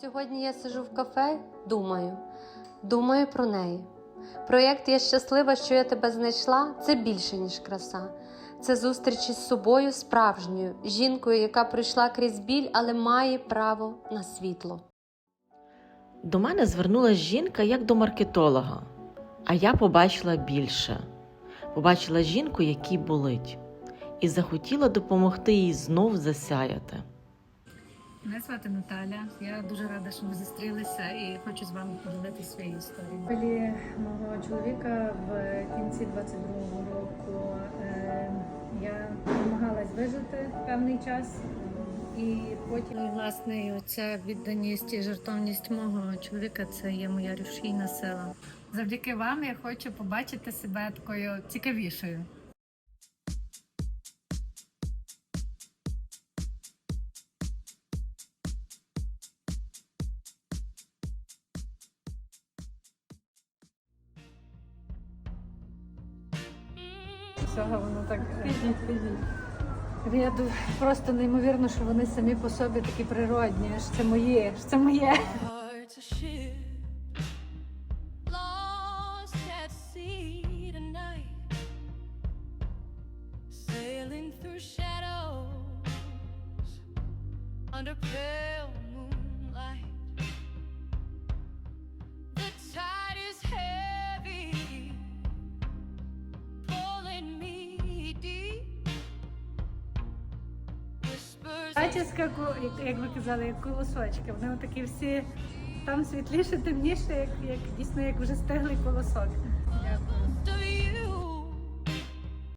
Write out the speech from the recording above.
Сьогодні я сижу в кафе, думаю, думаю про неї. Проєкт Я щаслива, що я тебе знайшла це більше, ніж краса. Це зустріч із собою справжньою, жінкою, яка пройшла крізь біль, але має право на світло. До мене звернулася жінка як до маркетолога, а я побачила більше. Побачила жінку, якій болить, і захотіла допомогти їй знов засяяти. Мене звати Наталя. Я дуже рада, що ми зустрілися і хочу з вами поділитися своєю історією. Полі мого чоловіка в кінці 22-го року е, я намагалась вижити певний час, і потім Ну, і, власне, і оця відданість і жертовність мого чоловіка це є моя рушійна сила. Завдяки вам я хочу побачити себе такою цікавішою. Всього воно так я просто неймовірно, що вони самі по собі такі природні. Аж це моє, аж це моє. heart's a зачіска, як ви казали, як колосочки. Вони такі всі там світліше, темніше, як, як дійсно як вже стеглий колосок. Дякую.